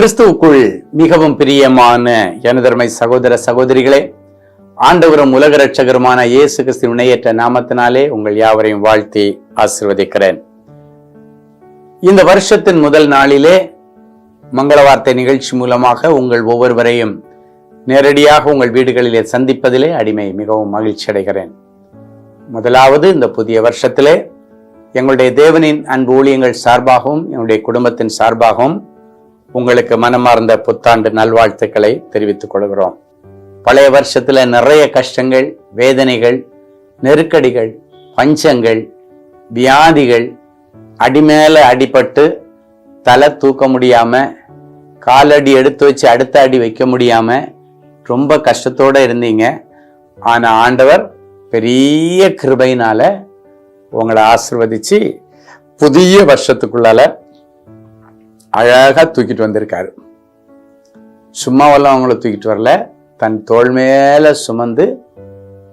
கிறிஸ்துவுக்குள் மிகவும் பிரியமான எனதர்மை சகோதர சகோதரிகளே ஆண்டவரும் உலக ரட்சகருமான இயேசு கிறிஸ்து இணையற்ற நாமத்தினாலே உங்கள் யாவரையும் வாழ்த்தி ஆசிர்வதிக்கிறேன். இந்த வருஷத்தின் முதல் நாளிலே மங்கள வார்த்தை நிகழ்ச்சி மூலமாக உங்கள் ஒவ்வொருவரையும் நேரடியாக உங்கள் வீடுகளிலே சந்திப்பதிலே அடிமை மிகவும் மகிழ்ச்சி அடைகிறேன். முதலாவது இந்த புதிய வருஷத்திலே எங்களுடைய தேவனின் அன்பு ஊழியங்கள் சார்பாகவும் எங்களுடைய குடும்பத்தின் சார்பாகவும் உங்களுக்கு மனமார்ந்த புத்தாண்டு நல்வாழ்த்துக்களை தெரிவித்துக் கொள்கிறோம். பழைய வருஷத்துல நிறைய கஷ்டங்கள் வேதனைகள் நெருக்கடிகள் பஞ்சங்கள் வியாதிகள் அடிமேல அடிபட்டு தலை தூக்க முடியாம காலடி எடுத்து வச்சு அடுத்த அடி வைக்க முடியாம ரொம்ப கஷ்டத்தோட இருந்தீங்க. ஆனா ஆண்டவர் பெரிய கிருபையினால உங்களை ஆசிர்வதிச்சு புதிய வருஷத்துக்குள்ளால அழகா தூக்கிட்டு வந்திருக்காரு. சும்மாவெல்லாம் அவங்கள தூக்கிட்டு வரல. தன் தோல் மேல சுமந்து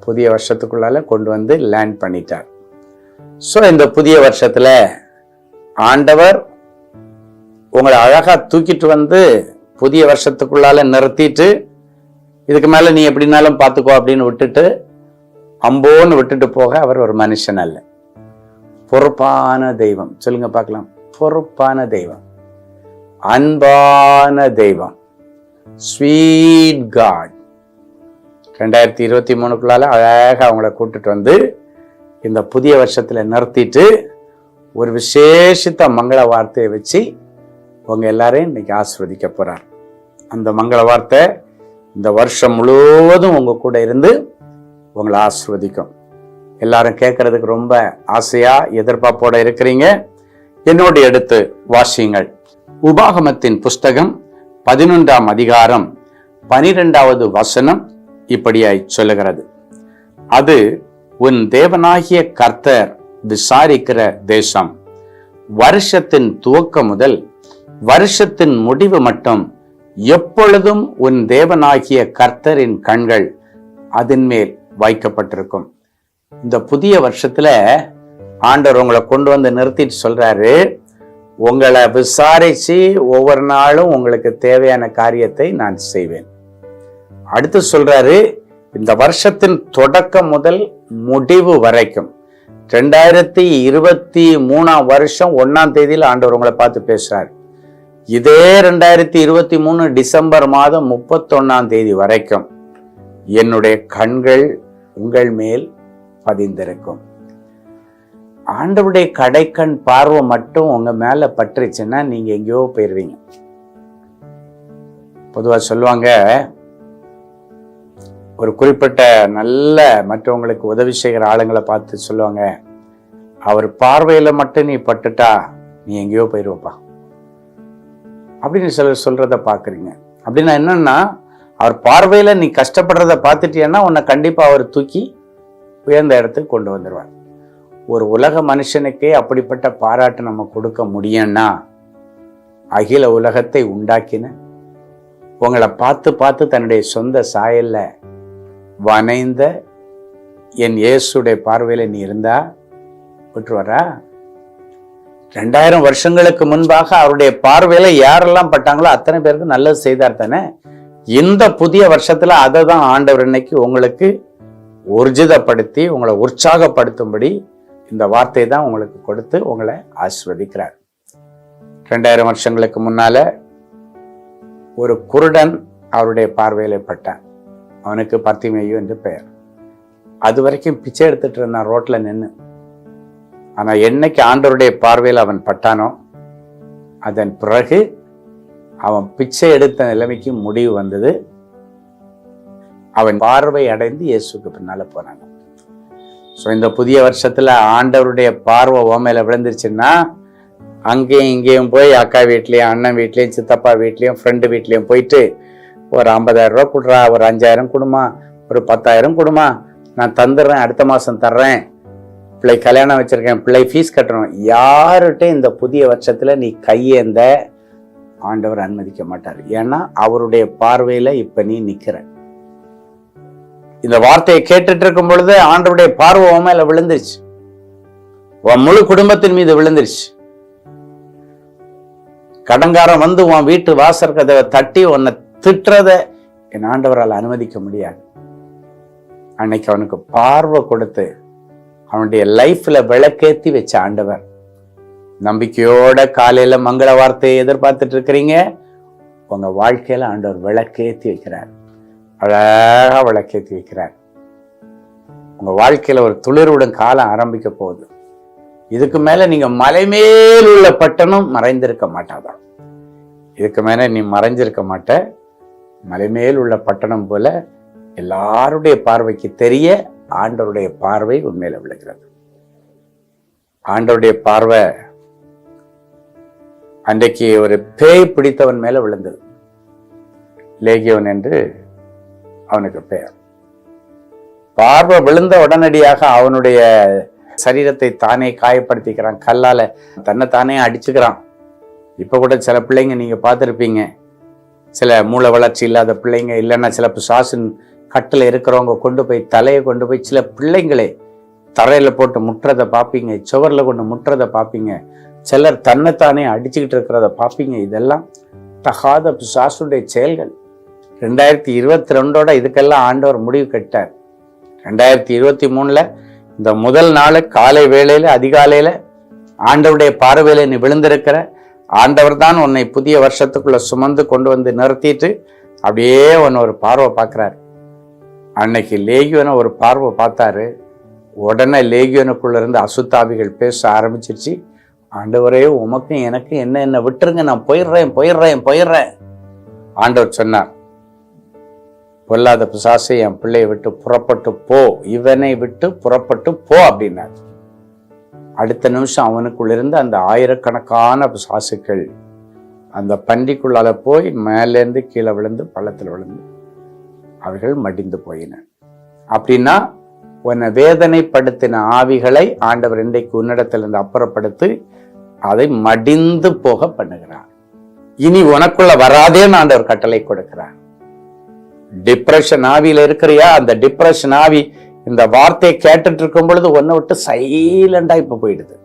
புதிய வருஷத்துக்குள்ளால கொண்டு வந்து லேண்ட் பண்ணிட்டார். ஸோ இந்த புதிய வருஷத்துல ஆண்டவர் உங்களை அழகா தூக்கிட்டு வந்து புதிய வருஷத்துக்குள்ளால நிறுத்திட்டு இதுக்கு மேல நீ எப்படினாலும் பார்த்துக்கோ அப்படின்னு விட்டுட்டு அம்போன்னு விட்டுட்டு போக அவர் ஒரு மனுஷன் அல்ல. பொறுப்பான தெய்வம். சொல்லுங்க பார்க்கலாம். பொறுப்பான தெய்வம். அன்பான தெய்வம். ஸ்வீட் காட் ரெண்டாயிரத்தி இருபத்தி மூணுக்குள்ளால அழகாக அவங்கள கூப்பிட்டுட்டு வந்து இந்த புதிய வருஷத்தில் நிறுத்திட்டு ஒரு விசேஷித்த மங்கள வார்த்தையை வச்சு உங்க எல்லாரையும் இன்னைக்கு ஆஸ்வதிக்க போறார். அந்த மங்கள வார்த்தை இந்த வருஷம் முழுவதும் உங்க கூட இருந்து உங்களை ஆசிர்வதிக்கும். எல்லாரும் கேட்கறதுக்கு ரொம்ப ஆசையா எதிர்பார்ப்போட இருக்கிறீங்க. என்னோடு எடுத்து வாசியுங்கள். உபாகமத்தின் புஸ்தகம் பதினொன்றாம் அதிகாரம் பனிரெண்டாவது வசனம் இப்படியாய் சொல்லுகிறது. அது உன் தேவனாகிய கர்த்தர் விசாரிக்கிற தேசம். வருஷத்தின் துவக்கம் முதல் வருஷத்தின் முடிவு மட்டும் எப்பொழுதும் உன் தேவனாகிய கர்த்தரின் கண்கள் அதன் மேல் வைக்கப்பட்டிருக்கும். இந்த புதிய வருஷத்துல ஆண்டவர் உங்களை கொண்டு வந்து நிறுத்திட்டு சொல்றாரு. உங்களை விசாரித்து ஒவ்வொரு நாளும் உங்களுக்கு தேவையான காரியத்தை நான் செய்வேன். அடுத்து சொல்கிறாரு இந்த வருஷத்தின் தொடக்கம் முதல் முடிவு வரைக்கும் ரெண்டாயிரத்தி இருபத்தி மூணாம் வருஷம் ஒன்றாம் தேதியில் ஆண்டவர் உங்களை பார்த்து பேசுகிறார் இதே ரெண்டாயிரத்தி இருபத்தி மூணு டிசம்பர் மாதம் முப்பத்தொன்னாம் தேதி வரைக்கும் என்னுடைய கண்கள் உங்கள் மேல் பதிந்திருக்கும். ஆண்டவருடைய கடைக்கண் பார்வை மட்டும் உங்கள் மேலே பட்டுருச்சுன்னா நீங்கள் எங்கேயோ போயிடுவீங்க பொதுவாக சொல்லுவாங்க ஒரு குறிப்பிட்ட நல்ல மற்றவங்களுக்கு உதவி செய்கிற ஆளுங்களை பார்த்து சொல்லுவாங்க அவர் பார்வையில் மட்டும் நீ பட்டுட்டா நீ எங்கேயோ போயிடுவப்பா அப்படின்னு சிலர் சொல்கிறத பார்க்குறீங்க. அப்படின்னா என்னன்னா அவர் பார்வையில் நீ கஷ்டப்படுறத பார்த்துட்டியன்னா உன்னை கண்டிப்பாக அவர் தூக்கி உயர்ந்த இடத்துக்கு கொண்டு வந்துடுவார் ஒரு உலக மனுஷனுக்கே அப்படிப்பட்ட பாராட்டு நம்ம கொடுக்க முடியும்னா அகில உலகத்தை உண்டாக்கின உங்களை பார்த்து பார்த்து தன்னுடைய சொந்த சாயல்ல வனைந்த என் இயேசுடைய பார்வையில் நீ இருந்தா விட்டுருவாரா ரெண்டாயிரம் வருஷங்களுக்கு முன்பாக அவருடைய பார்வையில் யாரெல்லாம் பட்டாங்களோ அத்தனை பேருக்கு நல்லது செய்தார் தானே? இந்த புதிய வருஷத்தில் அதை தான் ஆண்டவர் இன்னைக்கு உங்களுக்கு உர்ஜிதப்படுத்தி உங்களை உற்சாகப்படுத்தும்படி இந்த வார்த்தை தான் உங்களுக்கு கொடுத்து உங்களை ஆசிர்வதிக்கிறார். ரெண்டாயிரம் வருஷங்களுக்கு முன்னால ஒரு குருடன் அவருடைய பார்வையில் பட்டான். அவனுக்கு பத்திமையு என்று பெயர். அது வரைக்கும் பிச்சை எடுத்துட்டு இருந்தான் ரோட்ல நின்று ஆனால் என்னைக்கு ஆண்டவருடைய பார்வையில் அவன் பட்டானோ அதன் பிறகு அவன் பிச்சை எடுத்த நிலைமைக்கு முடிவு வந்தது. அவன் பார்வை அடைந்து இயேசுக்கு பின்னால போனான் ஸோ இந்த புதிய வருஷத்தில் ஆண்டவருடைய பார்வை ஓமையில் விழுந்துருச்சுன்னா அங்கேயும் இங்கேயும் போய் அக்கா வீட்லேயும் அண்ணன் வீட்லேயும் சித்தப்பா வீட்லேயும் ஃப்ரெண்டு வீட்லேயும் போயிட்டு ஒரு ஐம்பதாயிரம் ரூபா கொடுறா ஒரு அஞ்சாயிரம் கொடுமா ஒரு பத்தாயிரம் கொடுமா நான் தந்துடுறேன் அடுத்த மாதம் தர்றேன். பிள்ளை கல்யாணம் வச்சுருக்கேன் பிள்ளை ஃபீஸ் கட்டணும். யார்கிட்ட இந்த புதிய வருஷத்தில் நீ கையேந்த ஆண்டவர் அனுமதிக்க மாட்டார். ஏன்னா அவருடைய பார்வையில் இப்போ நீ நிற்கிறேன் இந்த வார்த்தையை கேட்டுட்டு இருக்கும் பொழுது ஆண்டவருடைய பார்வை உன் மேல விழுந்துருச்சு. உன் முழு குடும்பத்தின் மீது விழுந்துருச்சு. கடங்காரன் வந்து உன் வீட்டு வாசல் கதவை தட்டி உன்னை திட்டுறத என் ஆண்டவரால் அனுமதிக்க முடியாது. அன்னைக்கு அவனுக்கு பார்வை கொடுத்து அவனுடைய லைஃப்ல விளக்கேத்தி வச்ச ஆண்டவர். நம்பிக்கையோட காலையில மங்கள வார்த்தையை எதிர்பார்த்துட்டு இருக்கிறீங்க. உங்க வாழ்க்கையில ஆண்டவர் விளக்கேத்தி வைக்கிறார். அழகா விளக்கேற்றி வைக்கிறார். உங்கள் வாழ்க்கையில் ஒரு துளிர்விடும் காலம் ஆரம்பிக்க போகுது. இதுக்கு மேலே நீங்கள் மலை மேல் உள்ள பட்டணம் மறைந்திருக்க மாட்டாதான் இதுக்கு மேலே நீ மறைஞ்சிருக்க மாட்ட. மலை மேல் உள்ள பட்டணம் போல எல்லாருடைய பார்வைக்கு தெரிய ஆண்டவருடைய பார்வை உண்மையில் விழுகிறது. ஆண்டவருடைய பார்வை அன்றைக்கு ஒரு பேய் பிடித்தவன் மேலே விழுந்தது. லேகியவன் என்று அவனுக்கு பெயர். பார்வை விழுந்த உடனடியாக அவனுடைய சரீரத்தை தானே காயப்படுத்திக்கிறான். கல்லால் தன்னை தானே அடிச்சுக்கிறான். இப்போ கூட சில பிள்ளைங்க நீங்கள் பார்த்துருப்பீங்க. சில மூளை வளர்ச்சி இல்லாத பிள்ளைங்க இல்லைன்னா சில பிசாசின் கட்டில் இருக்கிறவங்க கொண்டு போய் தலையை கொண்டு போய் சில பிள்ளைங்களே தரையில் போட்டு முட்டுறதை பார்ப்பீங்க. சுவரில் கொண்டு முட்டுறதை பார்ப்பீங்க. சிலர் தன்னைத்தானே அடிச்சுக்கிட்டு இருக்கிறத பார்ப்பீங்க. இதெல்லாம் தகாத பிசாசுடைய செயல்கள். ரெண்டாயிரத்தி இருபத்தி ரெண்டோட இதுக்கெல்லாம் ஆண்டவர் முடிவு கட்டார் ரெண்டாயிரத்தி இருபத்தி மூணில் இந்த முதல் நாள் காலை வேளையில் அதிகாலையில் ஆண்டவருடைய பார்வையில் நீ விழுந்திருக்கிற ஆண்டவர் தான் உன்னை புதிய வருஷத்துக்குள்ளே சுமந்து கொண்டு வந்து நிறுத்திட்டு அப்படியே உன்னை ஒரு பார்வை பார்க்குறாரு. அன்னைக்கு லேகியோனை ஒரு பார்வை பார்த்தாரு. உடனே லேகியோனுக்குள்ள இருந்து அசுத்தாவிகள் பேச ஆரம்பிச்சிருச்சு. ஆண்டவரே உமக்கும் எனக்கும் என்ன என்ன விட்டுருங்க நான் போயிடுறேன் போயிடுறேன் போயிடுறேன். ஆண்டவர் சொன்னார் பொல்லாத பிசாசு என் பிள்ளையை விட்டு புறப்பட்டு போ. இவனை விட்டு புறப்பட்டு போ அப்படின்னார். அடுத்த நிமிஷம் அவனுக்குள்ள இருந்து அந்த ஆயிரக்கணக்கான பிசாசுக்கள் அந்த பன்றிக்குள்ளால போய் மேலேருந்து கீழே விழுந்து பள்ளத்தில் விழுந்து அவர்கள் மடிந்து போயின அப்படின்னா உன்னை வேதனைப்படுத்தின ஆவிகளை ஆண்டவர் இன்றைக்கு உன்னிடத்திலிருந்து அப்புறப்படுத்தி அதை மடிந்து போக பண்ணுகிறார். இனி உனக்குள்ள வராதேன்னு ஆண்டவர் கட்டளை கொடுக்கிறார். டிப்ரெஷன் ஆவியில இருக்கிறியா? அந்த டிப்ரெஷன் ஆவி இந்த வார்த்தையை கேட்டுட்டு இருக்கும் பொழுது ஒன்னை விட்டு சைலண்டா இப்ப போயிடுது.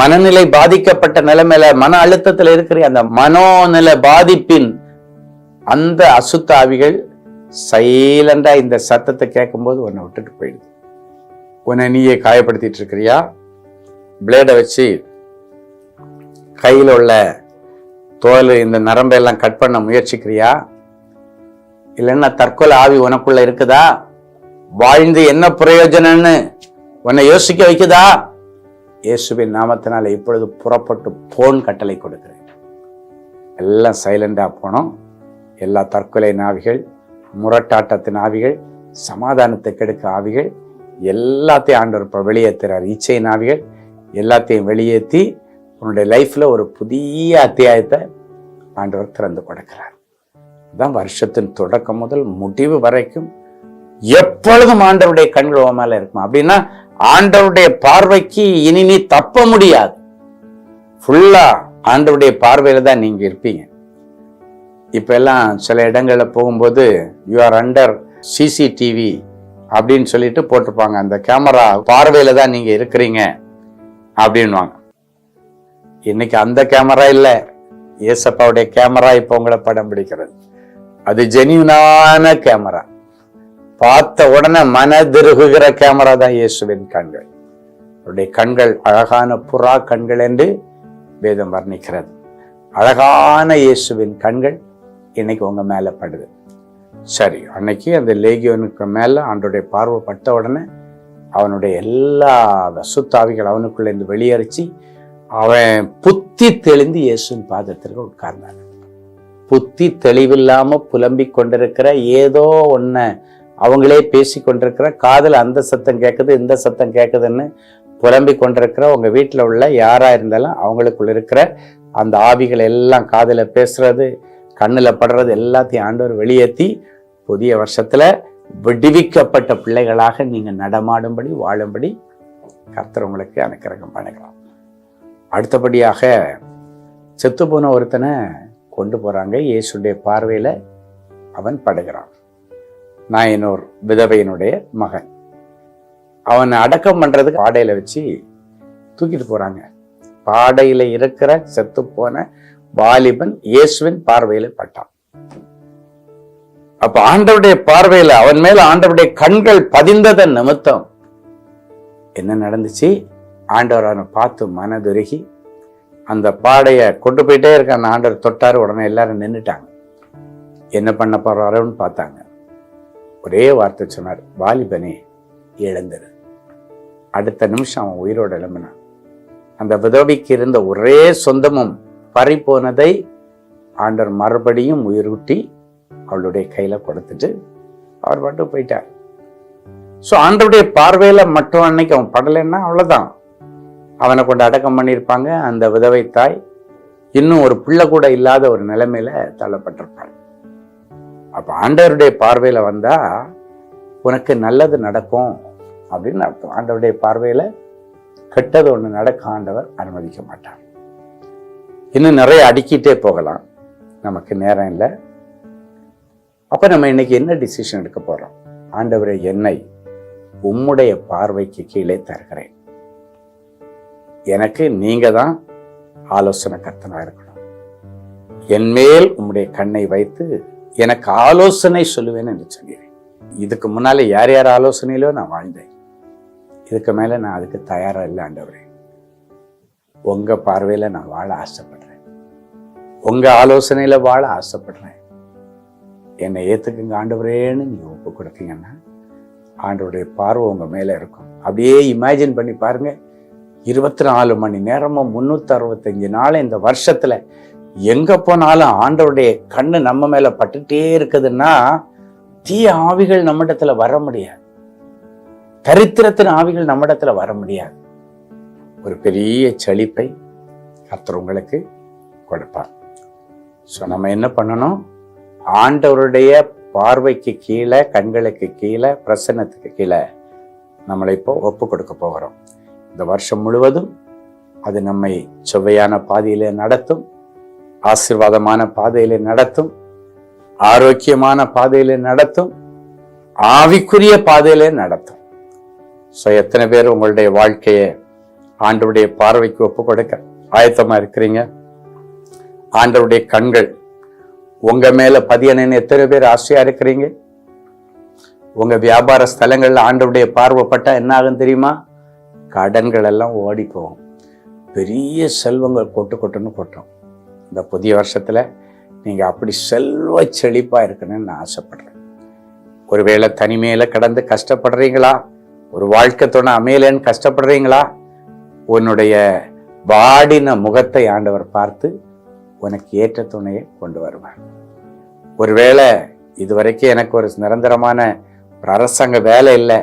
மனநிலை பாதிக்கப்பட்ட நிலைமையில மன அழுத்தத்தில் இருக்கிற அந்த மனோநிலை பாதிப்பின் அந்த அசுத்த ஆவிகள் சைலண்டா இந்த சத்தத்தை கேட்கும்போது உன்னை விட்டுட்டு போயிடுது. உன்னை நீயே காயப்படுத்திட்டு இருக்கிறியா? பிளேடை வச்சு கையில் உள்ள தோல் இந்த நரம்பெல்லாம் கட் பண்ண முயற்சிக்கிறியா? இல்லைன்னா தற்கொலை ஆவி உனக்குள்ள இருக்குதா? வாழ்ந்து என்ன பிரயோஜனம்னு உன்னை யோசிக்க வைக்குதா? இயேசுவின் நாமத்தினால இப்பொழுது புறப்பட்டு போன் கட்டளை கொடுக்கிறேன். எல்லாம் சைலண்டாக போனோம். எல்லா தற்கொலை நாவிகள் முரட்டாட்டத்தின் ஆவிகள் சமாதானத்தை கெடுக்க ஆவிகள் எல்லாத்தையும் ஆண்டவர் இப்போ வெளியேற்றுறார் இச்சை நாவிகள் எல்லாத்தையும் வெளியேற்றி உன்னுடைய லைஃப்பில் ஒரு புதிய அத்தியாயத்தை ஆண்டவர் திறந்து கொடுக்கிறார். அதான் வருஷத்தின் தொடக்கம் முதல் முடிவு வரைக்கும் எப்பொழுதும் ஆண்டவருடைய கண்கள் உன் மேல இருக்கும்? அப்படின்னா ஆண்டவருடைய பார்வைக்கு இனி நீ தப்ப முடியாது. ஃபுல்லா ஆண்டவருடைய பார்வையில தான் நீங்க இருப்பீங்க. இப்ப எல்லாம் சில இடங்கள்ல போகும்போது யூ ஆர் அண்டர் சிசிடிவி அப்படின்னு சொல்லிட்டு போட்டிருப்பாங்க. அந்த கேமரா பார்வையில தான் நீங்க இருக்கிறீங்க அப்படின்வாங்க இன்னைக்கு அந்த கேமரா இல்லை. ஏசப்பாவுடைய கேமரா இப்போ உங்களை படம் பிடிக்கிறது. அது ஜெனியூனான கேமரா பார்த்த உடனே மனதிருகுகிற கேமரா தான் இயேசுவின் கண்கள். அவருடைய கண்கள் அழகான புறா கண்கள் என்று வேதம் வர்ணிக்கிறது. அழகான இயேசுவின் கண்கள் இன்னைக்கு உங்க மேல படுது. சரி அன்னைக்கு அந்த லேகியோனுக்கு மேல ஆண்டுடைய பார்வை பட்ட உடனே அவனுடைய எல்லா சுத்தாவிகள் அவனுக்குள்ள இருந்து வெளியேறிச்சு அவன் புத்தி தெளிந்து இயேசுவின் பாதத்திற்கு உட்கார்ந்தான். புத்தி தெளிவில்லாமல் புலம்பிக் கொண்டிருக்கிற ஏதோ ஒன்று அவங்களே பேசி கொண்டிருக்கிற காதில் அந்த சத்தம் கேட்குது இந்த சத்தம் கேட்குதுன்னு புலம்பிக் கொண்டிருக்கிற உங்கள் வீட்டில் உள்ள யாராக இருந்தாலும் அவங்களுக்குள்ள இருக்கிற அந்த ஆவிகள் எல்லாம் காதில் பேசுறது கண்ணில் படுறது எல்லாத்தையும் ஆண்டவர் வெளியேற்றி புதிய வருஷத்தில் விடுவிக்கப்பட்ட பிள்ளைகளாக நீங்கள் நடமாடும்படி வாழும்படி கர்த்தர் உங்களுக்கு அனுக்கிரகம் பண்ணுகிறான் அடுத்தபடியாக செத்து போன ஒருத்தனை கொண்டு போகிறாங்க இயேசுடைய பார்வையில் அவன் படுகிறான். நாயனூர் விதவையினுடைய மகன். அவனை அடக்கம் பண்ணுறதுக்கு பாடையில் வச்சு தூக்கிட்டு போகிறாங்க பாடையில் இருக்கிற செத்துப்போன வாலிபன் இயேசுவின் பார்வையில் பட்டான். அப்ப ஆண்டவுடைய பார்வையில் அவன் மேல ஆண்டவுடைய கண்கள் பதிந்ததன் நிமித்தம் என்ன நடந்துச்சு? ஆண்டவர் அவனை பார்த்து மனதுருகி அந்த பாடையை கொண்டு போயிட்டே இருக்க அந்த ஆண்டர் தொட்டார் உடனே எல்லாரும் நின்றுட்டாங்க என்ன பண்ண போறாரோன்னு பார்த்தாங்க. ஒரே வார்த்தை சொன்னார் வாலிபனே இழந்துரு அடுத்த நிமிஷம் அவன் உயிரோடு எழும்பினான். அந்த விதவிக்கு இருந்த ஒரே சொந்தமும் பறி போனதை ஆண்டவர் மறுபடியும் உயிரூட்டி அவளுடைய கையில் கொடுத்துட்டு அவர் மட்டும் போயிட்டார். ஸோ ஆண்டருடைய பார்வையில் மட்டும் அன்னைக்கு அவன் படலைன்னா அவ்வளோதான் அவனை கொண்டு அடக்கம் பண்ணியிருப்பாங்க. அந்த விதவை தாய் இன்னும் ஒரு பிள்ளை கூட இல்லாத ஒரு நிலைமையில தள்ளப்பட்டிருப்பாள். அப்ப ஆண்டவருடைய பார்வையில வந்தா உனக்கு நல்லது நடக்கும் அப்படின்னு அர்த்தம். ஆண்டவருடைய பார்வையில கெட்டது ஒன்று நடக்க ஆண்டவர் அனுமதிக்க மாட்டார். இன்னும் நிறைய அடுக்கிட்டே போகலாம். நமக்கு நேரம் இல்லை. அப்ப நம்ம இன்னைக்கு என்ன டிசிஷன் எடுக்க போறோம்? ஆண்டவரை என்னை உம்முடைய பார்வைக்கு கீழே தருகிறேன். எனக்கு நீங்க தான் ஆலோசனை கர்த்தனா இருக்கணும். என் மேல் உம்முடைய கண்ணை வைத்து எனக்கு ஆலோசனை சொல்லுவேன்னு என்று சொன்னீர் இதுக்கு முன்னால யார் யார் ஆலோசனையிலோ நான் வாழ்ந்தேன். இதுக்கு மேல நான் அதுக்கு தயாரா இல்லை ஆண்டவரே. உங்க பார்வையில நான் வாழ ஆசைப்படுறேன். உங்க ஆலோசனையில வாழ ஆசைப்படுறேன். என்னை ஏத்துக்குங்க ஆண்டவரேன்னு நீ ஒப்பு கொடுத்தீங்கன்னா ஆண்டவருடைய பார்வை உங்க மேல இருக்கும். அப்படியே இமேஜின் பண்ணி பாருங்க இருபத்தி நாலு மணி நேரமும் முன்னூத்தி அறுபத்தஞ்சு நாள் இந்த வருஷத்துல எங்க போனாலும் ஆண்டவருடைய கண்ணு நம்ம மேல பட்டுட்டே இருக்குதுன்னா தீய ஆவிகள் நம்மிடத்துல வர முடியாது. தரித்திரத்தின் ஆவிகள் நம்மிடத்துல வர முடியாது. ஒரு பெரிய செழிப்பை கர்த்தர் உங்களுக்கு கொடுப்பார். ஸோ நம்ம என்ன பண்ணணும்? ஆண்டவருடைய பார்வைக்கு கீழே கண்களுக்கு கீழே பிரசன்னத்துக்கு கீழே நம்மளை இப்போ ஒப்பு கொடுக்க போகிறோம். இந்த வருஷம் முழுவதும் அது நம்மை செவ்வையான பாதையிலே நடத்தும் ஆசிர்வாதமான பாதையிலே நடத்தும் ஆரோக்கியமான பாதையிலே நடத்தும் ஆவிக்குரிய பாதையிலே நடத்தும். ஸோ எத்தனை பேர் உங்களுடைய வாழ்க்கையை ஆண்டவுடைய பார்வைக்கு ஒப்பு கொடுக்க ஆயத்தமா இருக்கிறீங்க? ஆண்டவுடைய கண்கள் உங்க மேல பதியணுன்னு எத்தனை பேர் ஆசையா இருக்கிறீங்க? உங்க வியாபார ஸ்தலங்கள்ல ஆண்டவுடைய பார்வைப்பட்டா என்ன ஆகும் தெரியுமா? கடன்கள் எல்லாம் ஓடி போகும் பெரிய செல்வங்கள் கொட்டு கொட்டுன்னு கொட்டும். இந்த புதிய வருஷத்தில் நீங்கள் அப்படி செல்வ செழிப்பாக இருக்கணும்னு நான் ஆசைப்படுறேன். ஒருவேளை தனிமையில் கடந்து கஷ்டப்படுறீங்களா? ஒரு வாழ்க்கை துணை அமையலன்னு கஷ்டப்படுறீங்களா? உன்னுடைய வாடின முகத்தை ஆண்டவர் பார்த்து உனக்கு ஏற்ற துணையை கொண்டு வருவார். ஒருவேளை இதுவரைக்கும் எனக்கு ஒரு நிரந்தரமான ஒரு அரசாங்க வேலை இல்லை.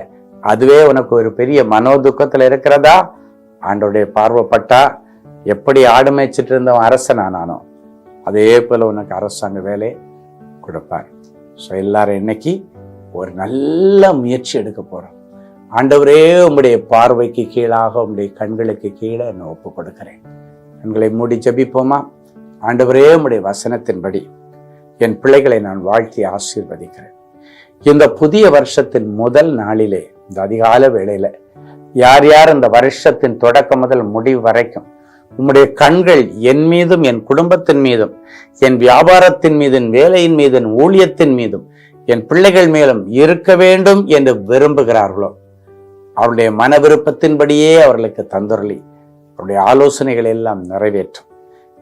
அதுவே உனக்கு ஒரு பெரிய மனோதுக்கத்தில் இருக்கிறதா? ஆண்டோடைய பார்வைப்பட்டா எப்படி ஆடு மேய்ச்சிட்டு இருந்தவன் அரசனா நானும் அதே போல் உனக்கு அரசாங்க வேலை கொடுப்பார். ஸோ எல்லாரும் இன்னைக்கு ஒரு நல்ல முயற்சி எடுக்க போகிறோம் ஆண்டவரே உங்களுடைய பார்வைக்கு கீழாக உங்களுடைய கண்களுக்கு கீழே நான் ஒப்பு கொடுக்கிறேன். கண்களை மூடி ஜபிப்போமா? ஆண்டவரே உங்களுடைய வசனத்தின்படி என் பிள்ளைகளை நான் வாழ்த்தி ஆசீர்வதிக்கிறேன். இந்த புதிய வருஷத்தின் முதல் நாளிலே இந்த அதிகால வேளையில யார் யார் இந்த வருஷத்தின் தொடக்கம் முதல் முடிவு வரைக்கும் உம்முடைய கண்கள் என் மீதும் என் குடும்பத்தின் மீதும் என் வியாபாரத்தின் மீதும் வேலையின் மீதும் ஊழியத்தின் மீதும் என் பிள்ளைகள் மேலும் இருக்க வேண்டும் என்று விரும்புகிறார்களோ? அவருடைய மன விருப்பத்தின்படியே அவர்களுக்கு தந்துரலி அவருடைய ஆலோசனைகள் எல்லாம் நிறைவேற்றும்.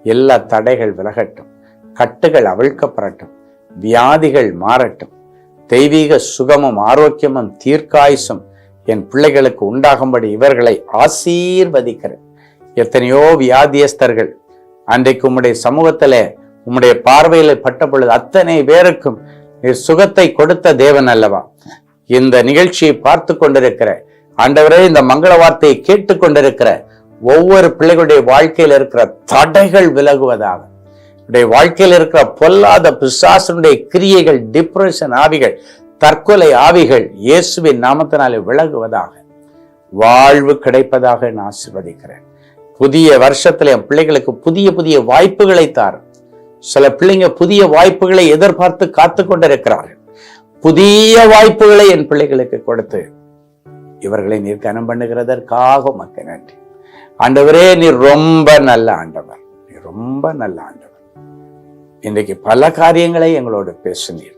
எல்லா தடைகள் விலகட்டும். கட்டுகள் அவிழ்க்கப்படட்டும். வியாதிகள் மாறட்டும். தெய்வீக சுகமும் ஆரோக்கியமும் தீர்க்காயுசும் என் பிள்ளைகளுக்கு உண்டாகும்படி இவர்களை ஆசீர்வதிக்கிறேன். எத்தனையோ வியாதியஸ்தர்கள் அன்றைக்கு உம்முடைய சமூகத்திலே உம்முடைய பார்வையில் பட்ட பொழுது அத்தனை பேருக்கும் நீர் சுகத்தை கொடுத்த தேவன் அல்லவா? இந்த நிகழ்ச்சியை பார்த்து கொண்டிருக்கிற ஆண்டவரே இந்த மங்கள வார்த்தையை கேட்டு கொண்டிருக்கிற ஒவ்வொரு பிள்ளைகளுடைய வாழ்க்கையில் இருக்கிற தடைகள் விலகுவதாக. உடைய வாழ்க்கையில் இருக்கிற பொல்லாத பிசாசனுடைய கிரியைகள் டிப்ரெஷன் ஆவிகள் தற்கொலை ஆவிகள் இயேசுவின் நாமத்தினாலே விலகுவதாக வாழ்வு கிடைப்பதாக நான் ஆசிர்வதிக்கிறேன். புதிய வருஷத்துல என் பிள்ளைகளுக்கு புதிய புதிய வாய்ப்புகளை தாரும் சில பிள்ளைங்க புதிய வாய்ப்புகளை எதிர்பார்த்து காத்து கொண்டிருக்கிறார்கள். புதிய வாய்ப்புகளை என் பிள்ளைகளுக்கு கொடுத்து இவர்களை நீர் கனம் பண்ணுகிறதற்காக உமக்கு நன்றி. ஆண்டவரே நீ ரொம்ப நல்ல ஆண்டவர். நீ ரொம்ப நல்ல ஆண்டவர். இன்றைக்கு பல காரியங்களை எங்களோடு பேசினீர்.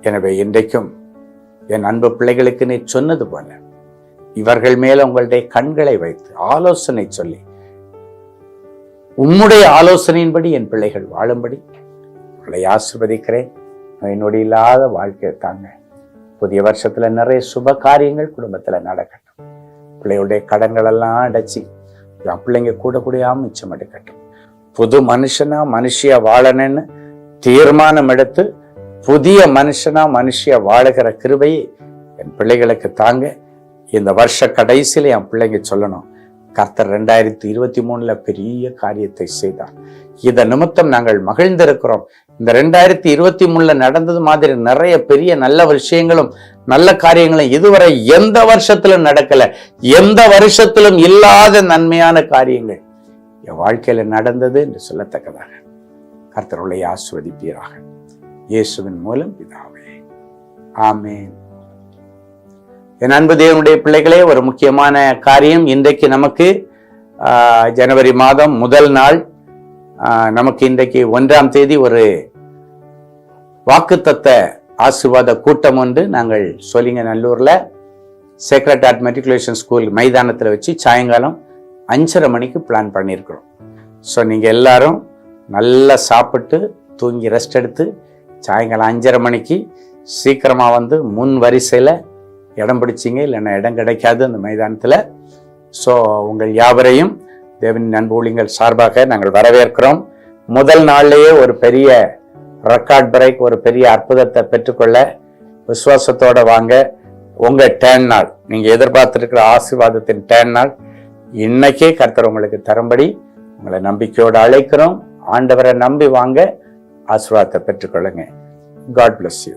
எனவே இன்றைக்கும் என் அன்பு பிள்ளைகளுக்கு நீ சொன்னது போல இவர்கள் மேல உங்களுடைய கண்களை வைத்து ஆலோசனை சொல்லி உம்முடைய ஆலோசனையின்படி என் பிள்ளைகள் வாழும்படி உங்களை ஆசிர்வதிக்கிறேன். நோய் இல்லாத வாழ்க்கையை தாங்க. புதிய வருஷத்துல நிறைய சுப காரியங்கள் குடும்பத்துல நடக்கட்டும். பிள்ளைகளுடைய கடன்கள் எல்லாம் அடைச்சி என் பிள்ளைங்க கூட கூடயா மிச்சம் எடுக்கட்டும். புது மனுஷனா மனுஷியா வாழணும்னு தீர்மானம் எடுத்து புதிய மனுஷனா மனுஷியா வாழுகிற கிருபையை என் பிள்ளைகளுக்கு தாங்க. இந்த வருஷ கடைசியில் என் பிள்ளைங்க சொல்லணும் கர்த்தர் ரெண்டாயிரத்தி இருபத்தி மூணுல பெரிய காரியத்தை செய்தார். இத நிமித்தம் நாங்கள் மகிழ்ந்திருக்கிறோம். இந்த ரெண்டாயிரத்தி இருபத்தி மூணுல நடந்தது மாதிரி நிறைய பெரிய நல்ல விஷயங்களும் நல்ல காரியங்களும் இதுவரை எந்த வருஷத்திலும் நடக்கல. எந்த வருஷத்திலும் இல்லாத நன்மையான காரியங்கள். என் வாழ்க்கையில் நடந்தது என்று சொல்லத்தக்கதாக. கர்த்தருளை ஆஸ்வதிப்பீராக இயேசுவின் மூலம் பிதாவே. ஆமேன். என் அன்பு தேவனுடைய பிள்ளைகளே ஒரு முக்கியமான காரியம் இன்றைக்கு நமக்கு ஜனவரி மாதம் முதல் நாள் நமக்கு இன்றைக்கு ஒன்றாம் தேதி ஒரு வாக்குத்தத்த ஆசிர்வாத கூட்டம் ஒன்று நாங்கள் சோழிங்கநல்லூர்ல சேக்ரட் ஆர்ட் மெட்ரிகுலேஷன் ஸ்கூல் மைதானத்தில் வச்சு சாயங்காலம் அஞ்சரை மணிக்கு பிளான் பண்ணியிருக்கிறோம். ஸோ நீங்கள் எல்லாரும் நல்லா சாப்பிட்டு தூங்கி ரெஸ்ட் எடுத்து சாயங்காலம் அஞ்சரை மணிக்கு சீக்கிரமாக வந்து முன் வரிசையில் இடம் பிடிச்சிங்க. இல்லைன்னா இடம் கிடைக்காது அந்த மைதானத்தில். ஸோ உங்கள் யாவரையும் தேவனின் அன்பு ஊழியங்கள் சார்பாக நாங்கள் வரவேற்கிறோம். முதல் நாள்லேயே ஒரு பெரிய ரெக்கார்ட் பிரேக் ஒரு பெரிய அற்புதத்தை பெற்றுக்கொள்ள விசுவாசத்தோடு வாங்க. உங்கள் டேன் நாள் நீங்கள் எதிர்பார்த்துருக்கிற ஆசீர்வாதத்தின் டேன் நாள் இன்னைக்கே கர்த்தர் உங்களுக்கு தரும்படி உங்களை நம்பிக்கையோடு அழைக்கிறோம். ஆண்டவரை நம்பி வாங்க ஆசீர்வாதத்தை பெற்றுக்கொள்ளுங்க. God bless you